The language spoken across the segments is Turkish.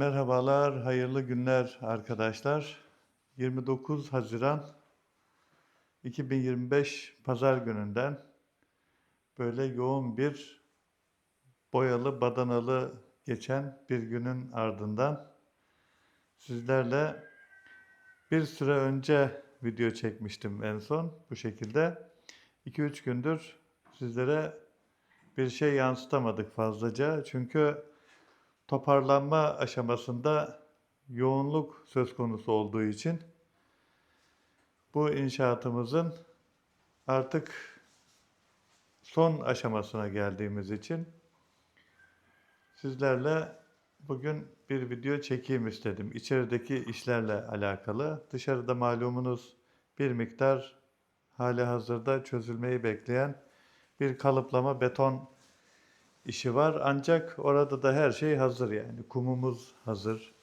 Merhabalar, hayırlı günler arkadaşlar. 29 Haziran 2025 Pazar gününden böyle yoğun bir boyalı, badanalı geçen bir günün ardından sizlerle bir süre önce video çekmiştim en son bu şekilde. 2-3 gündür sizlere bir şey yansıtamadık fazlaca. Çünkü toparlanma aşamasında yoğunluk söz konusu olduğu için bu inşaatımızın artık son aşamasına geldiğimiz için sizlerle bugün bir video çekeyim istedim. İçerideki işlerle alakalı. Dışarıda malumunuz bir miktar hali hazırda çözülmeyi bekleyen bir kalıplama beton işi var. Ancak orada da her şey hazır yani. Kumumuz hazır,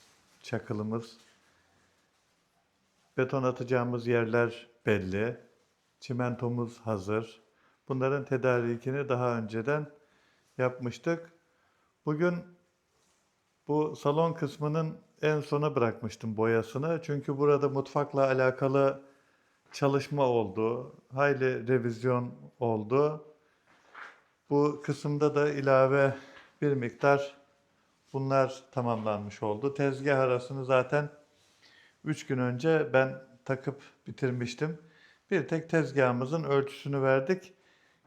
çakılımız, beton atacağımız yerler belli, çimentomuz hazır. Bunların tedarikini daha önceden yapmıştık. Bugün bu salon kısmının en sona bırakmıştım boyasını. Çünkü burada mutfakla alakalı çalışma oldu. Hayli revizyon oldu. Bu kısımda da ilave bir miktar bunlar tamamlanmış oldu. Tezgah arasını zaten 3 gün önce ben takıp bitirmiştim. Bir tek tezgahımızın ölçüsünü verdik.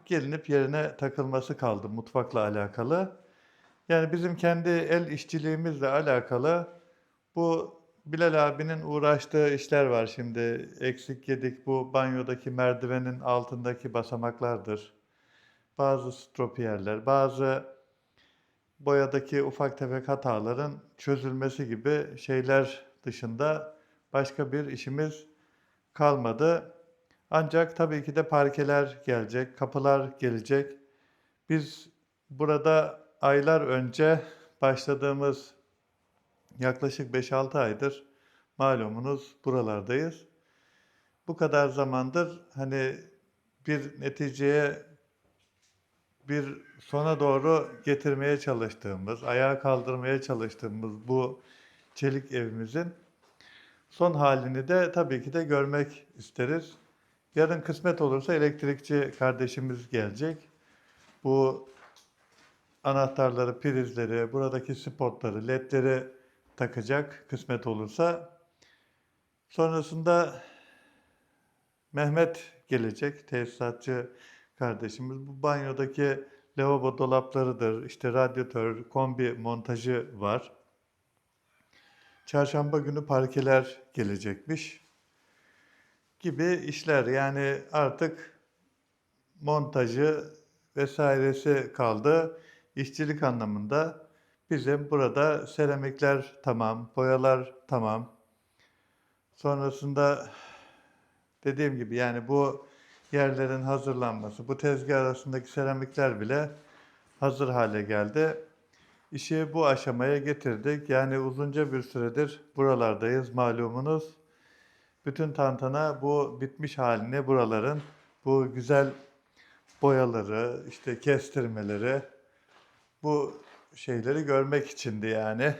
Gelinip yerine takılması kaldı mutfakla alakalı. Yani bizim kendi el işçiliğimizle alakalı bu Bilal abinin uğraştığı işler var şimdi. Eksik yedik bu banyodaki merdivenin altındaki basamaklardır bazı stropiyerler, bazı boyadaki ufak tefek hataların çözülmesi gibi şeyler dışında başka bir işimiz kalmadı. Ancak tabii ki de parkeler gelecek, kapılar gelecek. Biz burada aylar önce başladığımız yaklaşık 5-6 aydır malumunuz buralardayız. Bu kadar zamandır hani bir neticeye bir sona doğru getirmeye çalıştığımız, ayağa kaldırmaya çalıştığımız bu çelik evimizin son halini de tabii ki de görmek isteriz. Yarın kısmet olursa elektrikçi kardeşimiz gelecek. Bu anahtarları, prizleri, buradaki spotları, ledleri takacak kısmet olursa. Sonrasında Mehmet gelecek, tesisatçı kardeşimiz. Bu banyodaki lavabo dolaplarıdır, işte radyatör, kombi montajı var. Çarşamba günü parkeler gelecekmiş gibi işler. Yani artık montajı vesairesi kaldı. İşçilik anlamında bizim burada seramikler tamam, boyalar tamam. Sonrasında dediğim gibi yani bu yerlerin hazırlanması, bu tezgah arasındaki seramikler bile hazır hale geldi. İşi bu aşamaya getirdik. Yani uzunca bir süredir buralardayız malumunuz. Bütün tantana bu bitmiş halini buraların bu güzel boyaları, işte kestirmeleri, bu şeyleri görmek içindi yani.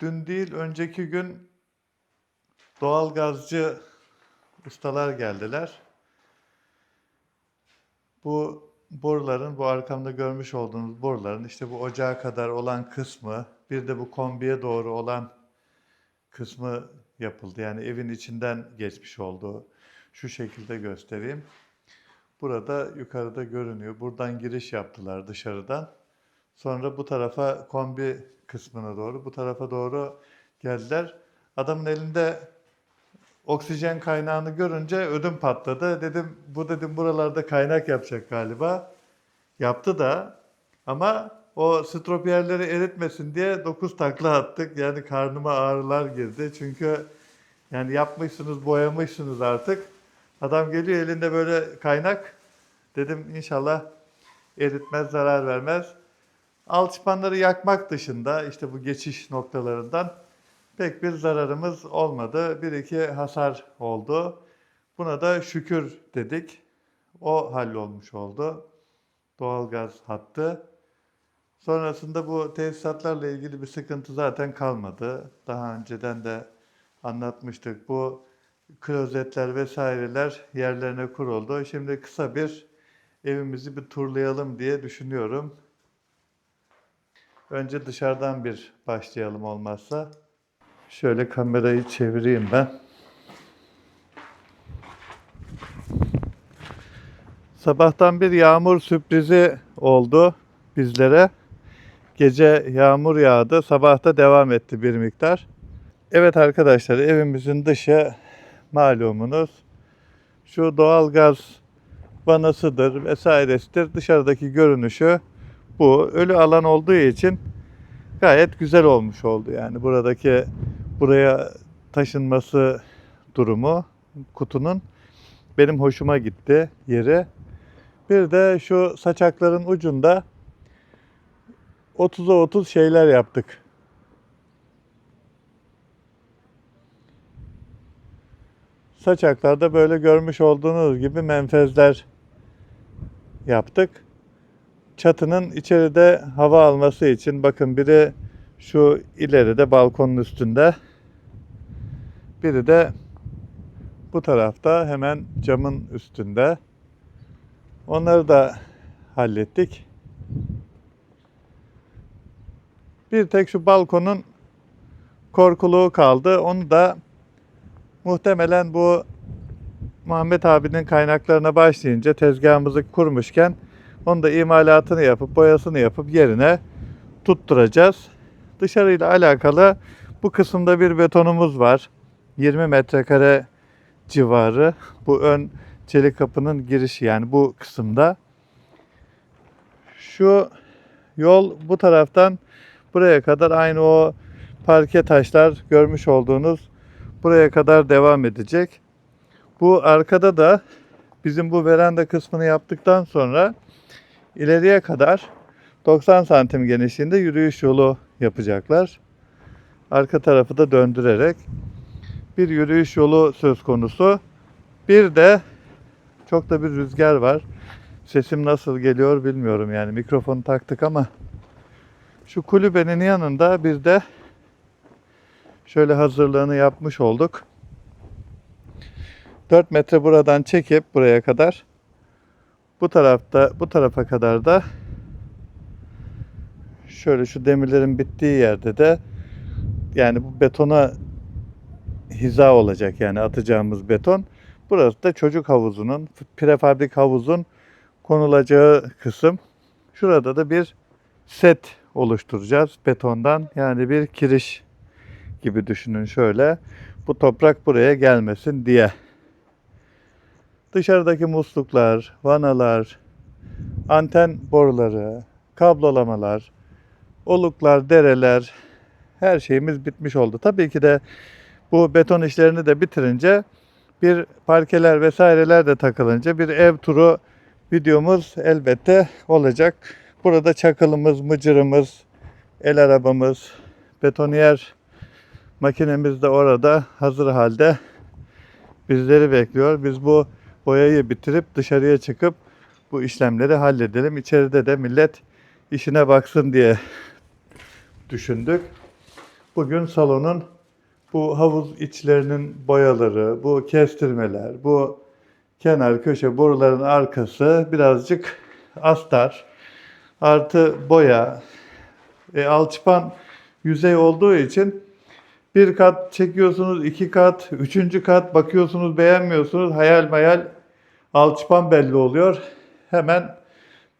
Dün değil, önceki gün doğalgazcı ustalar geldiler. Bu boruların, bu arkamda görmüş olduğunuz boruların işte bu ocağa kadar olan kısmı, bir de bu kombiye doğru olan kısmı yapıldı. Yani evin içinden geçmiş olduğu şu şekilde göstereyim. Burada yukarıda görünüyor. Buradan giriş yaptılar dışarıdan. Sonra bu tarafa kombi kısmına doğru, bu tarafa doğru geldiler. Adamın elinde oksijen kaynağını görünce ödüm patladı. Dedim bu dedim buralarda kaynak yapacak galiba. Yaptı da ama o stropiyerleri eritmesin diye 9 takla attık. Yani karnıma ağrılar girdi. Çünkü yani yapmışsınız, boyamışsınız artık. Adam geliyor elinde böyle kaynak. Dedim inşallah eritmez, zarar vermez. Alçıpanları yakmak dışında işte bu geçiş noktalarından pek bir zararımız olmadı. Bir iki hasar oldu. Buna da şükür dedik. O hallolmuş oldu. Doğalgaz hattı. Sonrasında bu tesisatlarla ilgili bir sıkıntı zaten kalmadı. Daha önceden de anlatmıştık. Bu klozetler vesaireler yerlerine kuruldu. Şimdi kısa bir evimizi bir turlayalım diye düşünüyorum. Önce dışarıdan bir başlayalım olmazsa. Şöyle kamerayı çevireyim ben. Sabahtan bir yağmur sürprizi oldu bizlere. Gece yağmur yağdı, sabahta devam etti bir miktar. Evet arkadaşlar, evimizin dışı malumunuz şu doğalgaz vanasıdır vesairesidir. Dışarıdaki görünüşü bu. Ölü alan olduğu için gayet güzel olmuş oldu yani buradaki buraya taşınması durumu kutunun benim hoşuma gitti yeri. Bir de şu saçakların ucunda 30'a 30 şeyler yaptık. Saçaklarda böyle görmüş olduğunuz gibi menfezler yaptık. Çatının içeride hava alması için bakın biri şu ileride balkonun üstünde. Biri de bu tarafta hemen camın üstünde. Onları da hallettik. Bir tek şu balkonun korkuluğu kaldı. Onu da muhtemelen bu Muhammed abinin kaynaklarına başlayınca tezgahımızı kurmuşken onu da imalatını yapıp boyasını yapıp yerine tutturacağız. Dışarıyla alakalı bu kısımda bir betonumuz var. 20 metrekare civarı. Bu ön çelik kapının girişi yani bu kısımda. Şu yol bu taraftan buraya kadar aynı o parke taşlar görmüş olduğunuz buraya kadar devam edecek. Bu arkada da bizim bu veranda kısmını yaptıktan sonra ileriye kadar 90 santim genişliğinde yürüyüş yolu yapacaklar. Arka tarafı da döndürerek bir yürüyüş yolu söz konusu. Bir de çok da bir rüzgar var. Sesim nasıl geliyor bilmiyorum yani mikrofonu taktık ama şu kulübenin yanında bir de şöyle hazırlığını yapmış olduk. 4 metre buradan çekip buraya kadar bu tarafta bu tarafa kadar da şöyle şu demirlerin bittiği yerde de yani bu betona hiza olacak yani atacağımız beton. Burası da çocuk havuzunun, prefabrik havuzun konulacağı kısım. Şurada da bir set oluşturacağız betondan. Yani bir kiriş gibi düşünün şöyle. Bu toprak buraya gelmesin diye. Dışarıdaki musluklar, vanalar, anten boruları, kablolamalar, oluklar, dereler her şeyimiz bitmiş oldu. Tabii ki de bu beton işlerini de bitirince bir parkeler vesaireler de takılınca bir ev turu videomuz elbette olacak. Burada çakılımız, mıcırımız, el arabamız, betoniyer makinemiz de orada hazır halde bizleri bekliyor. Biz bu boyayı bitirip dışarıya çıkıp bu işlemleri halledelim. İçeride de millet işine baksın diye düşündük. Bugün salonun bu havuz içlerinin boyaları, bu kestirmeler, bu kenar köşe boruların arkası birazcık astar. Artı boya, e, alçıpan yüzey olduğu için bir kat çekiyorsunuz, iki kat, üçüncü kat bakıyorsunuz beğenmiyorsunuz. Hayal mayal alçıpan belli oluyor. Hemen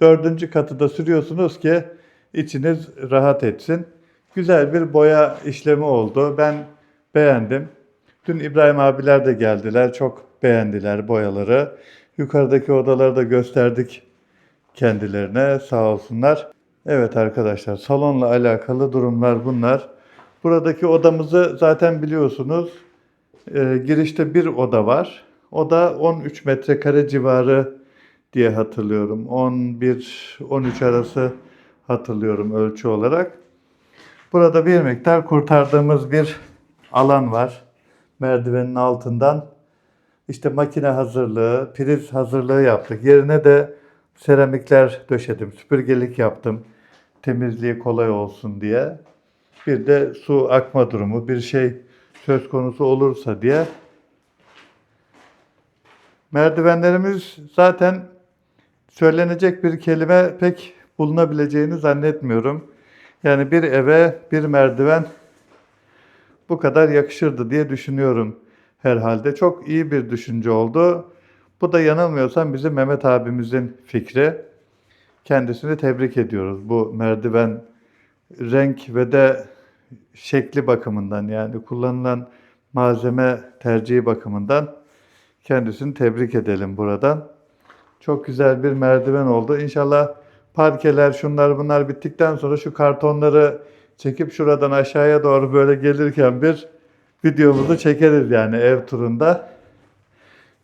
dördüncü katı da sürüyorsunuz ki içiniz rahat etsin. Güzel bir boya işlemi oldu. Ben beğendim. Dün İbrahim abiler de geldiler. Çok beğendiler boyaları. Yukarıdaki odaları da gösterdik kendilerine sağ olsunlar. Evet arkadaşlar salonla alakalı durumlar bunlar. Buradaki odamızı zaten biliyorsunuz. Ee, girişte bir oda var. O da 13 metrekare civarı diye hatırlıyorum. 11-13 arası hatırlıyorum ölçü olarak. Burada bir miktar kurtardığımız bir alan var. Merdivenin altından. İşte makine hazırlığı, priz hazırlığı yaptık. Yerine de seramikler döşedim, süpürgelik yaptım. temizliği kolay olsun diye. Bir de su akma durumu, bir şey söz konusu olursa diye. Merdivenlerimiz zaten söylenecek bir kelime pek bulunabileceğini zannetmiyorum. Yani bir eve bir merdiven bu kadar yakışırdı diye düşünüyorum herhalde. Çok iyi bir düşünce oldu. Bu da yanılmıyorsam bizim Mehmet abimizin fikri. Kendisini tebrik ediyoruz bu merdiven renk ve de şekli bakımından yani kullanılan malzeme tercihi bakımından kendisini tebrik edelim buradan. Çok güzel bir merdiven oldu. İnşallah parkeler şunlar bunlar bittikten sonra şu kartonları çekip şuradan aşağıya doğru böyle gelirken bir videomuzu çekeriz yani ev turunda.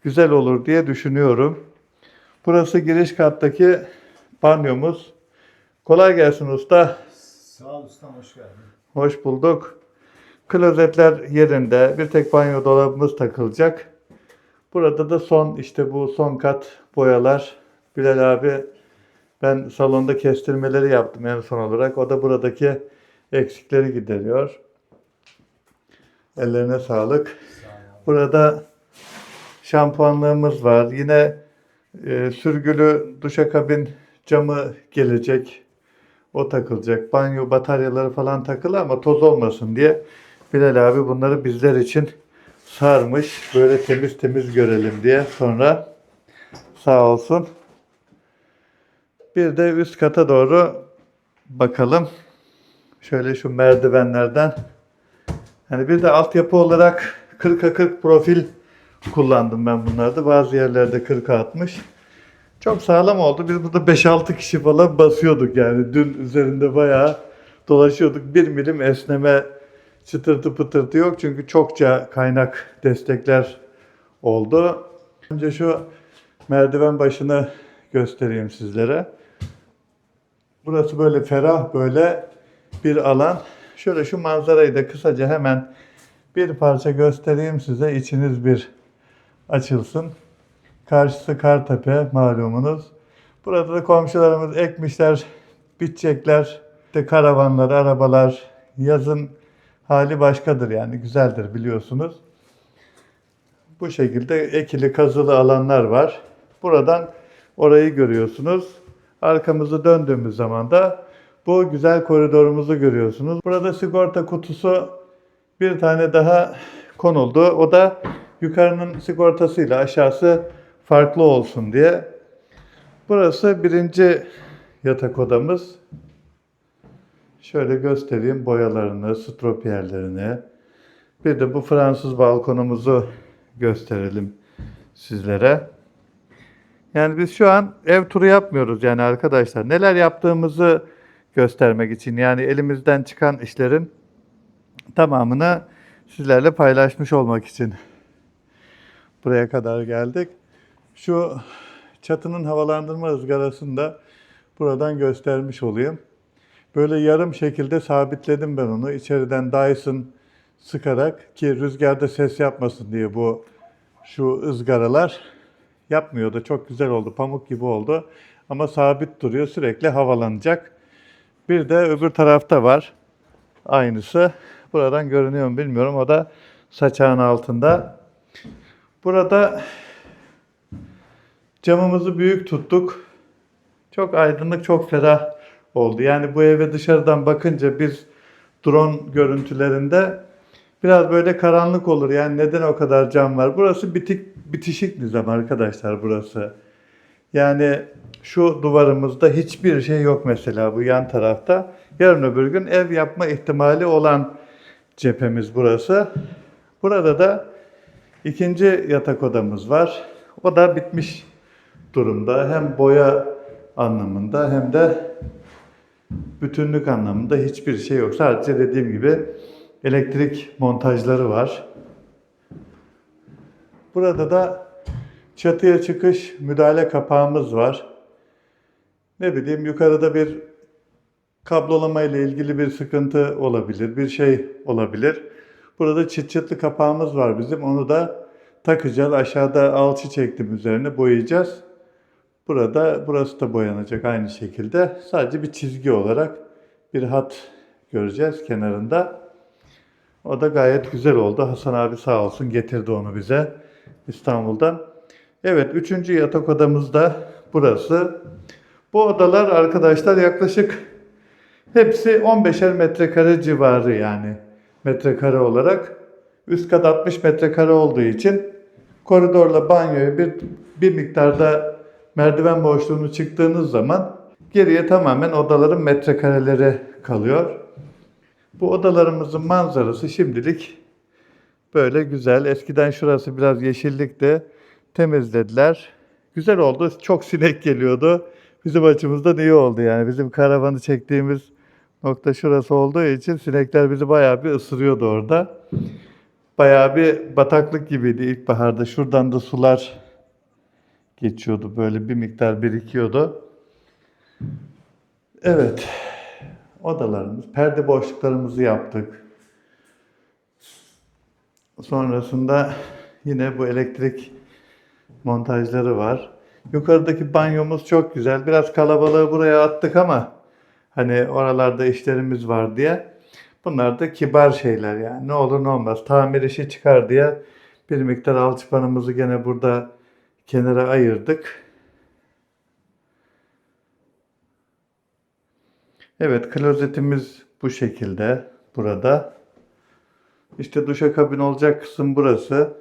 Güzel olur diye düşünüyorum. Burası giriş kattaki banyomuz. Kolay gelsin usta. Sağ ol ustam hoş geldin. Hoş bulduk. Klozetler yerinde. Bir tek banyo dolabımız takılacak. Burada da son işte bu son kat boyalar. Bilal abi ben salonda kestirmeleri yaptım en son olarak. O da buradaki eksikleri gideriyor. Ellerine sağlık. Burada şampuanlığımız var. Yine e, sürgülü duşakabin camı gelecek. O takılacak. Banyo bataryaları falan takılı ama toz olmasın diye Bilal abi bunları bizler için sarmış. Böyle temiz temiz görelim diye. Sonra sağ olsun. Bir de üst kata doğru bakalım. Şöyle şu merdivenlerden Hani bir de altyapı olarak 40'a 40 profil kullandım ben bunlarda. Bazı yerlerde 40'a 60. Çok sağlam oldu. Biz burada 5-6 kişi falan basıyorduk yani. Dün üzerinde bayağı dolaşıyorduk. Bir milim esneme çıtırtı pıtırtı yok. Çünkü çokça kaynak destekler oldu. Önce şu merdiven başını göstereyim sizlere. Burası böyle ferah böyle bir alan. Şöyle şu manzarayı da kısaca hemen bir parça göstereyim size. İçiniz bir açılsın. Karşısı Kartepe malumunuz. Burada da komşularımız ekmişler, bitecekler. İşte karavanlar, arabalar. Yazın hali başkadır yani güzeldir biliyorsunuz. Bu şekilde ekili kazılı alanlar var. Buradan orayı görüyorsunuz. Arkamızı döndüğümüz zaman da bu güzel koridorumuzu görüyorsunuz. Burada sigorta kutusu bir tane daha konuldu. O da yukarının sigortasıyla aşağısı farklı olsun diye. Burası birinci yatak odamız. Şöyle göstereyim boyalarını, stropiyerlerini. Bir de bu Fransız balkonumuzu gösterelim sizlere. Yani biz şu an ev turu yapmıyoruz yani arkadaşlar. Neler yaptığımızı göstermek için yani elimizden çıkan işlerin tamamını sizlerle paylaşmış olmak için buraya kadar geldik. Şu çatının havalandırma ızgarasını da buradan göstermiş olayım. Böyle yarım şekilde sabitledim ben onu. İçeriden Dyson sıkarak ki rüzgarda ses yapmasın diye bu şu ızgaralar yapmıyor da çok güzel oldu. Pamuk gibi oldu. Ama sabit duruyor. Sürekli havalanacak. Bir de öbür tarafta var. Aynısı. Buradan görünüyor mu bilmiyorum. O da saçağın altında. Burada camımızı büyük tuttuk. Çok aydınlık, çok ferah oldu. Yani bu eve dışarıdan bakınca biz drone görüntülerinde biraz böyle karanlık olur. Yani neden o kadar cam var? Burası bitik bitişik nizam arkadaşlar burası. Yani şu duvarımızda hiçbir şey yok mesela bu yan tarafta. Yarın öbür gün ev yapma ihtimali olan cephemiz burası. Burada da ikinci yatak odamız var. O da bitmiş durumda. Hem boya anlamında hem de bütünlük anlamında hiçbir şey yok. Sadece dediğim gibi elektrik montajları var. Burada da çatıya çıkış müdahale kapağımız var. Ne bileyim yukarıda bir kablolama ile ilgili bir sıkıntı olabilir, bir şey olabilir. Burada çıt çıtlı kapağımız var bizim. Onu da takacağız. Aşağıda alçı çektim üzerine boyayacağız. Burada burası da boyanacak aynı şekilde. Sadece bir çizgi olarak bir hat göreceğiz kenarında. O da gayet güzel oldu. Hasan abi sağ olsun getirdi onu bize İstanbul'dan. Evet, üçüncü yatak odamız da burası. Bu odalar arkadaşlar yaklaşık hepsi 15'er metrekare civarı yani metrekare olarak. Üst kat 60 metrekare olduğu için koridorla banyoya bir, bir miktarda merdiven boşluğunu çıktığınız zaman geriye tamamen odaların metrekareleri kalıyor. Bu odalarımızın manzarası şimdilik böyle güzel. Eskiden şurası biraz yeşillikti. Temizlediler. Güzel oldu. Çok sinek geliyordu. Bizim açımızdan iyi oldu yani. Bizim karavanı çektiğimiz nokta şurası olduğu için sinekler bizi bayağı bir ısırıyordu orada. Bayağı bir bataklık gibiydi ilkbaharda. Şuradan da sular geçiyordu. Böyle bir miktar birikiyordu. Evet. Odalarımız, perde boşluklarımızı yaptık. Sonrasında yine bu elektrik montajları var. Yukarıdaki banyomuz çok güzel. Biraz kalabalığı buraya attık ama hani oralarda işlerimiz var diye. Bunlar da kibar şeyler yani. Ne olur ne olmaz. Tamir işi çıkar diye bir miktar alçıpanımızı gene burada kenara ayırdık. Evet, klozetimiz bu şekilde burada. İşte duşakabin olacak kısım burası.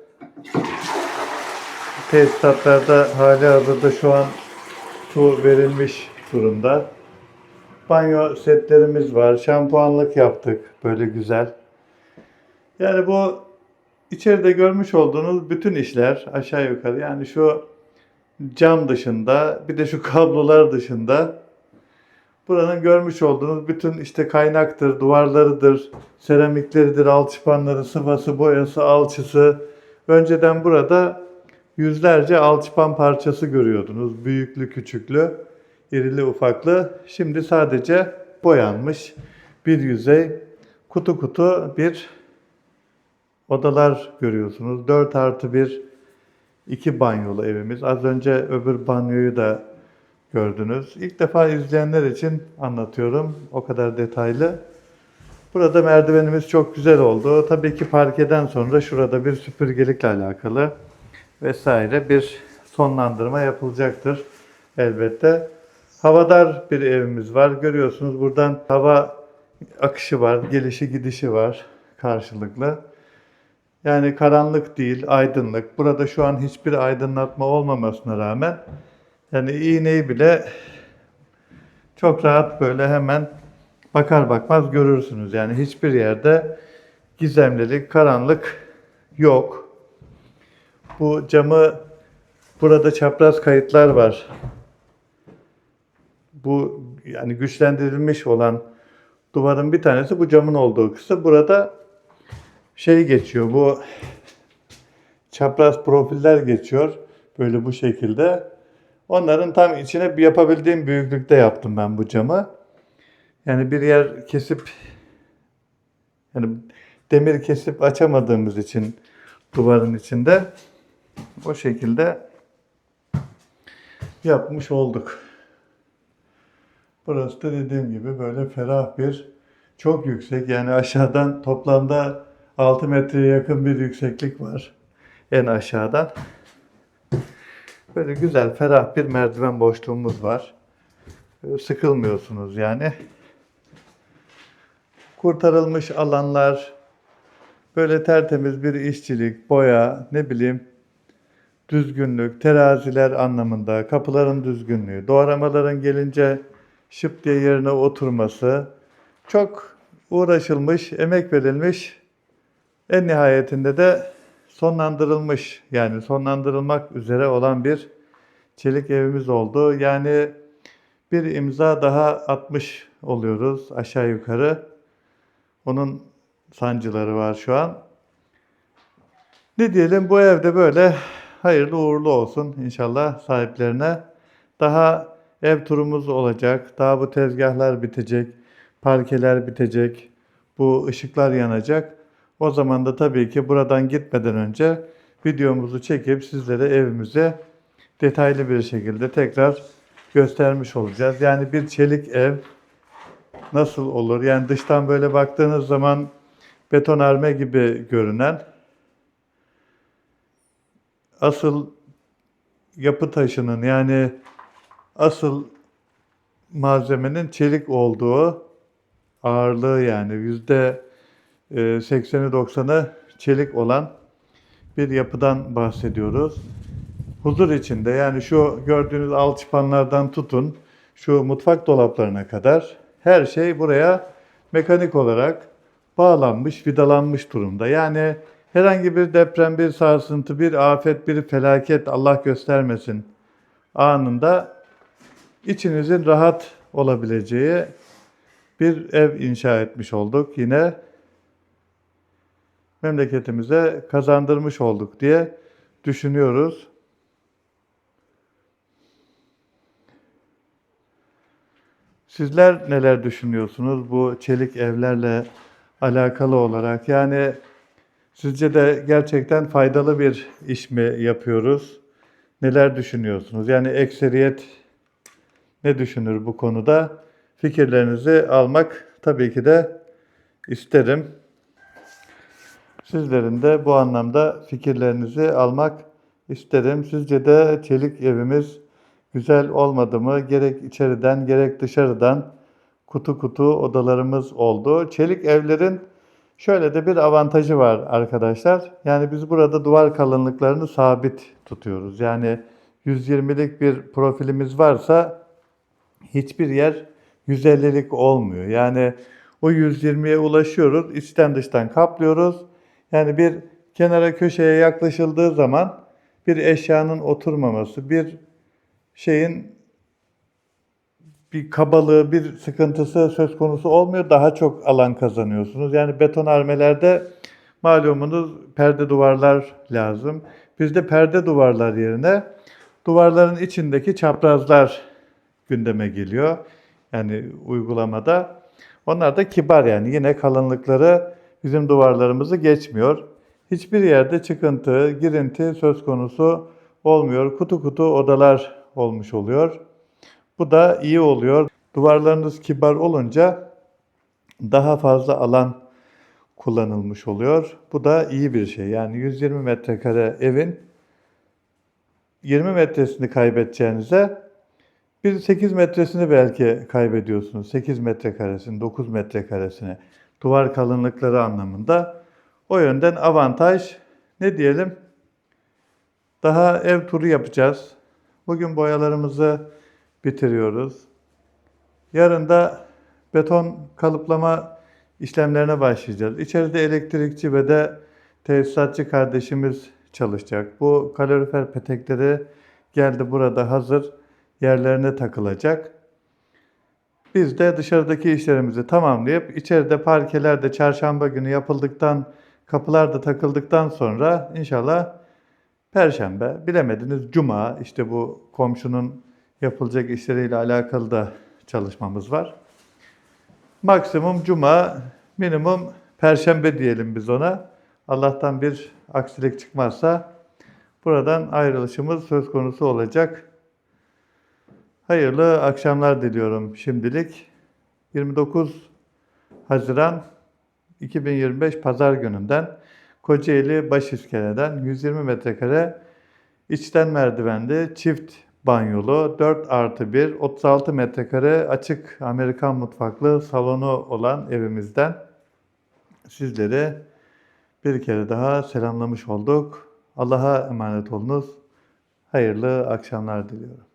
Tesisatlarda hali hazırda şu an su verilmiş durumda. Banyo setlerimiz var. Şampuanlık yaptık. Böyle güzel. Yani bu içeride görmüş olduğunuz bütün işler aşağı yukarı yani şu cam dışında bir de şu kablolar dışında buranın görmüş olduğunuz bütün işte kaynaktır, duvarlarıdır, seramikleridir, alçıpanları, sıvası, boyası, alçısı. Önceden burada yüzlerce alçıpan parçası görüyordunuz. Büyüklü, küçüklü, irili, ufaklı. Şimdi sadece boyanmış bir yüzey, kutu kutu bir odalar görüyorsunuz. 4 artı 1 iki banyolu evimiz. Az önce öbür banyoyu da gördünüz. İlk defa izleyenler için anlatıyorum. O kadar detaylı. Burada merdivenimiz çok güzel oldu. Tabii ki parkeden sonra şurada bir süpürgelikle alakalı vesaire bir sonlandırma yapılacaktır elbette. Havadar bir evimiz var. Görüyorsunuz buradan hava akışı var, gelişi gidişi var karşılıklı. Yani karanlık değil, aydınlık. Burada şu an hiçbir aydınlatma olmamasına rağmen yani iğneyi bile çok rahat böyle hemen bakar bakmaz görürsünüz. Yani hiçbir yerde gizemlilik, karanlık yok. Bu camı burada çapraz kayıtlar var. Bu yani güçlendirilmiş olan duvarın bir tanesi bu camın olduğu kısım. Burada şey geçiyor. Bu çapraz profiller geçiyor. Böyle bu şekilde. Onların tam içine yapabildiğim büyüklükte yaptım ben bu camı. Yani bir yer kesip yani demir kesip açamadığımız için duvarın içinde o şekilde yapmış olduk. Burası da dediğim gibi böyle ferah bir çok yüksek yani aşağıdan toplamda 6 metreye yakın bir yükseklik var en aşağıdan. Böyle güzel ferah bir merdiven boşluğumuz var. Sıkılmıyorsunuz yani. Kurtarılmış alanlar, böyle tertemiz bir işçilik, boya, ne bileyim düzgünlük, teraziler anlamında, kapıların düzgünlüğü, doğramaların gelince şıp diye yerine oturması çok uğraşılmış, emek verilmiş. En nihayetinde de sonlandırılmış yani sonlandırılmak üzere olan bir çelik evimiz oldu. Yani bir imza daha atmış oluyoruz aşağı yukarı. Onun sancıları var şu an. Ne diyelim bu evde böyle hayırlı uğurlu olsun inşallah sahiplerine. Daha ev turumuz olacak. Daha bu tezgahlar bitecek. Parkeler bitecek. Bu ışıklar yanacak. O zaman da tabii ki buradan gitmeden önce videomuzu çekip sizlere evimize detaylı bir şekilde tekrar göstermiş olacağız. Yani bir çelik ev nasıl olur? Yani dıştan böyle baktığınız zaman betonarme gibi görünen asıl yapı taşının yani asıl malzemenin çelik olduğu ağırlığı yani yüzde e, 80'i 90'ı çelik olan bir yapıdan bahsediyoruz. Huzur içinde yani şu gördüğünüz alçıpanlardan tutun şu mutfak dolaplarına kadar her şey buraya mekanik olarak bağlanmış, vidalanmış durumda. Yani herhangi bir deprem, bir sarsıntı, bir afet, bir felaket Allah göstermesin anında içinizin rahat olabileceği bir ev inşa etmiş olduk. Yine memleketimize kazandırmış olduk diye düşünüyoruz. Sizler neler düşünüyorsunuz bu çelik evlerle alakalı olarak? Yani sizce de gerçekten faydalı bir iş mi yapıyoruz? Neler düşünüyorsunuz? Yani ekseriyet ne düşünür bu konuda? Fikirlerinizi almak tabii ki de isterim. Sizlerin de bu anlamda fikirlerinizi almak isterim. Sizce de çelik evimiz güzel olmadı mı? Gerek içeriden gerek dışarıdan kutu kutu odalarımız oldu. Çelik evlerin şöyle de bir avantajı var arkadaşlar. Yani biz burada duvar kalınlıklarını sabit tutuyoruz. Yani 120'lik bir profilimiz varsa hiçbir yer 150'lik olmuyor. Yani o 120'ye ulaşıyoruz, içten dıştan kaplıyoruz. Yani bir kenara köşeye yaklaşıldığı zaman bir eşyanın oturmaması, bir şeyin bir kabalığı, bir sıkıntısı söz konusu olmuyor. Daha çok alan kazanıyorsunuz. Yani betonarmelerde malumunuz perde duvarlar lazım. Bizde perde duvarlar yerine duvarların içindeki çaprazlar gündeme geliyor. Yani uygulamada. Onlar da kibar yani yine kalınlıkları bizim duvarlarımızı geçmiyor. Hiçbir yerde çıkıntı, girinti söz konusu olmuyor. Kutu kutu odalar olmuş oluyor. Bu da iyi oluyor. Duvarlarınız kibar olunca daha fazla alan kullanılmış oluyor. Bu da iyi bir şey. Yani 120 metrekare evin 20 metresini kaybedeceğinize bir 8 metresini belki kaybediyorsunuz. 8 metrekaresini, 9 metrekaresini duvar kalınlıkları anlamında. O yönden avantaj ne diyelim? Daha ev turu yapacağız. Bugün boyalarımızı bitiriyoruz. Yarın da beton kalıplama işlemlerine başlayacağız. İçeride elektrikçi ve de tesisatçı kardeşimiz çalışacak. Bu kalorifer petekleri geldi burada hazır yerlerine takılacak. Biz de dışarıdaki işlerimizi tamamlayıp içeride parkeler de çarşamba günü yapıldıktan, kapılar da takıldıktan sonra inşallah perşembe, bilemediniz cuma işte bu komşunun yapılacak işleriyle alakalı da çalışmamız var. Maksimum cuma, minimum perşembe diyelim biz ona. Allah'tan bir aksilik çıkmazsa buradan ayrılışımız söz konusu olacak. Hayırlı akşamlar diliyorum şimdilik. 29 Haziran 2025 Pazar gününden Kocaeli Başiskele'den 120 metrekare içten merdivenli çift banyolu 4 artı 1 36 metrekare açık Amerikan mutfaklı salonu olan evimizden sizleri bir kere daha selamlamış olduk. Allah'a emanet olunuz. Hayırlı akşamlar diliyorum.